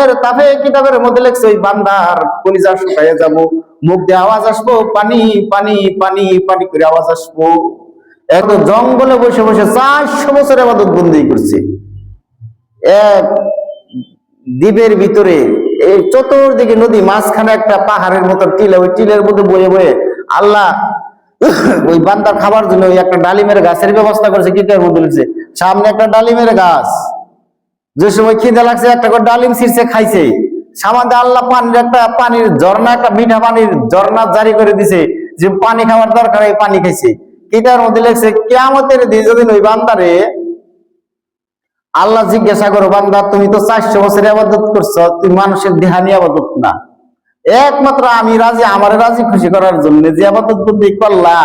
আগুনের তাপে কিতাবের মধ্যে লেখছে ওই বান্দার কলিজা শুকাইয়া যাব, মুখ দিয়ে আওয়াজ আসব, পানি পানি পানি পানি করে আওয়াজ আসব। এত জঙ্গলে বসে বসে চারশো বছর আবাদত বন্দি করছে। এক দ্বীপের ভিতরে, এই চতুর্দিকে নদী, মাঝখানে একটা পাহাড়ের মতো টিলা, ওই টিলের মধ্যে বয়ে বয়ে আল্লাহ ওই বান্দার খাবার জন্য ওই একটা ডালিমের গাছের ব্যবস্থা করেছে, কিতাবের মধ্যে লিখছে, সামনে একটা ডালিমের গাছ। যে সময় খিদে লাগছে, একটা করে ডালিম ছিঁড়ছে, খাইছে। সামান্য আল্লাহ পানির একটা, পানির ঝর্ণা, একটা মিঠা পানির ঝর্ণা জারি করে দিছে যে পানি খাওয়ার দরকার এই পানি খাইছে। কিতাবের মধ্যে লিখছে কেমতের দিন যদি ওই বান্দারে আল্লাহ জিজ্ঞাসা করো, বান্দা, তুমি তো চারশো বছর আবাদত করছ, তুমি মানুষের দেহানি আবাদত না। একমাত্র আমি রাজি, আমার রাজি খুশি করার জন্য যে আবাদত করলা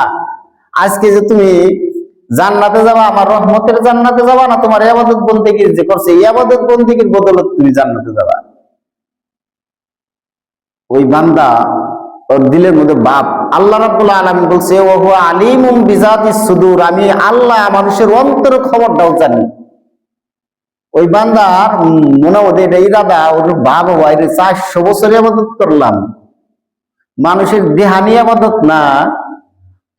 আজকে যে তুমি জান্নাতে যাবা, আমার রহমতের জান্নাতে যাবা না তোমার আবাদত বন্দিগির যে করছে, এই আবাদত বন্দিগির বদলত তুমি জান্নাতে যাবা। ওই বান্দা, ওর দিলের মধ্যে বাপ। আল্লাহ রাব্বুল আলামিন বলছে ও হুয়া আলিমুম বিজাতিস সুদূর, আমি আল্লাহ মানুষের অন্তরের খবরটাও জানি। ওই বান্দার মনে মধ্যে এটা ইরাদা, ওর বাবা বাইরে চারশো বছর আবাদত করলাম। মানুষের দেহানি আবাদত না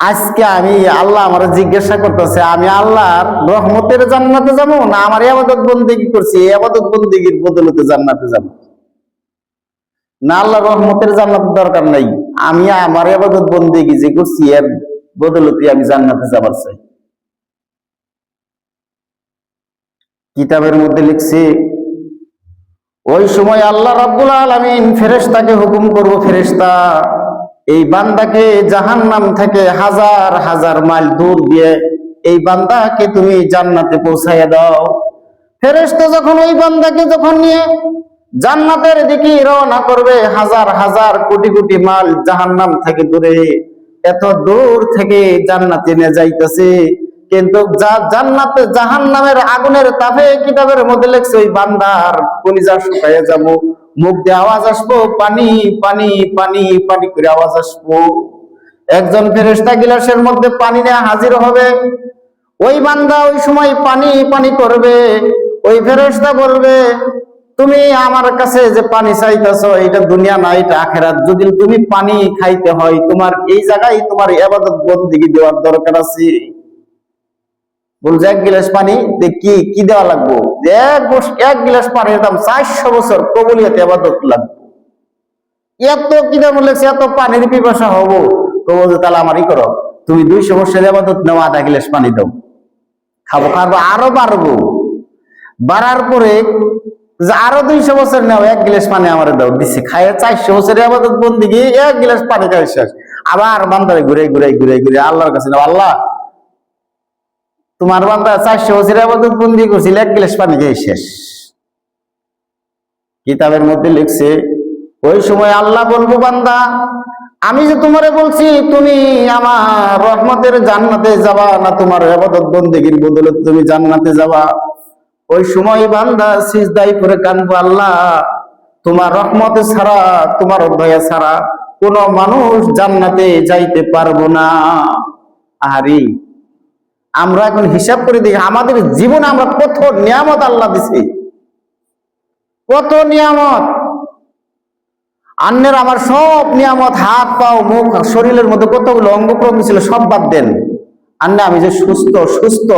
আজকে আমি আল্লাহ আমার জিজ্ঞাসা করতেছে, আমি আল্লাহর রহমতের জান্নাতে যাব না আমার আবাদত বন্দিগি করছি? এই আবাদত বন্দিগির বদলতে জান্নাতে যাব। না আল্লাহ রহমতের জান্নাতের দরকার নাই। আমি আমার আবাদত বন্দিগি যে করছি, এর বদলতে আমি জান্নাতে যাবার চাই। কিতাবের মধ্যে লিখছে, ওই সময় আল্লাহ রাব্বুল আলামিন ফেরেশতাকে হুকুম করব, ফেরেশতা এই বান্দাকে জাহান নাম থেকে হাজার হাজার মাইল দূর দিয়ে এই বান্দাকে তুমি জান্নাতে পৌঁছাইয়া দাও। ফেরেশতা যখন ওই বান্দাকে যখন নিয়ে জান্নাতের দিকে রওনা করবে, হাজার হাজার কোটি কোটি মাইল জাহান্নাম থেকে দূরে, এত দূর থেকে জান্নাতে নিয়ে যাইতেছে। কিন্তু যা জান্নাতে জাহান্নামের আগুনের তাপে কিতাবের মধ্যে লেখছে, ওই বান্দার কলিজা শুকাইয়া যাব। মুখ দিয়ে আওয়াজ আসব, পানি পানি পানি পানি করে আওয়াজ আসব। একজন ফেরেশতা গিলাসের মধ্যে পানি নিয়ে হাজির হবে। ওই বান্দা ওই সময় পানি পানি করবে, ওই ফেরেশতা বলবে, তুমি আমার কাছে যে পানি চাইতেছো, এটা দুনিয়া না, এটা আখেরাত। যদি তুমি পানি খাইতে হয়, তোমার এই জায়গায় তোমার আবাদত বন্দিগি দেওয়ার দরকার আছে। বলছে, এক গিলাস পানি কি কি দেওয়া লাগবো? এক এক গিলাস পানির দাম চারশো বছর কবলিয়াতে আবাদত লাগবে। এত কি দাম লেগছে এত পানির পিপাসা হব। তো বলছে, তাহলে আমারই করো। তুমি দুইশো বছর আবাদত নেওয়া আধা গিলাস পানি দাও। খাব খাব, আরও বাড়বো। বাড়ার পরে যে আরও দুইশো বছর নেও, এক গিলাস পানি আমার দাও দিচ্ছে খাইয়ে চারশো বছর আবাদত বন্দি গিয়ে এক গিলাস পানি খাই আবার বান্দারে ঘুরে ঘুরে ঘুরে ঘুরে আল্লাহর কাছে আল্লাহ তোমার বান্দা চারশো বছর আবাদত বন্দি করছিল এক গিলাস পানি খেয়ে শেষ। কিতাবের মধ্যে লিখছে, ওই সময় আল্লাহ বলব, বান্দা, আমি যে তোমারে বলছি, তুমি আমার রহমতের জান্নাতে যাবা না তোমার আবাদত বন্দেগীর বদলে তুমি জান্নাতে যাবা? ওই সময় বান্দা সিজদাই করে কানবো, আল্লাহ, তোমার রহমতে ছাড়া, তোমার অধ্যায় ছাড়া কোন মানুষ জান্নাতে যাইতে পারব না। আহারি আমরা এখন হিসাব করে দেখি, আমাদের জীবনে আমরা কত নিয়ামত আল্লাহ দিছি। কত নিয়ামত। অন্যের আমার সব নিয়ামত, হাত, পাও, মুখ, শরীরের মধ্যে কতগুলো অঙ্গ প্রত্যঙ্গ ছিল, সব বাদ দেন। আন্না আমি যে সুস্থ সুস্থ।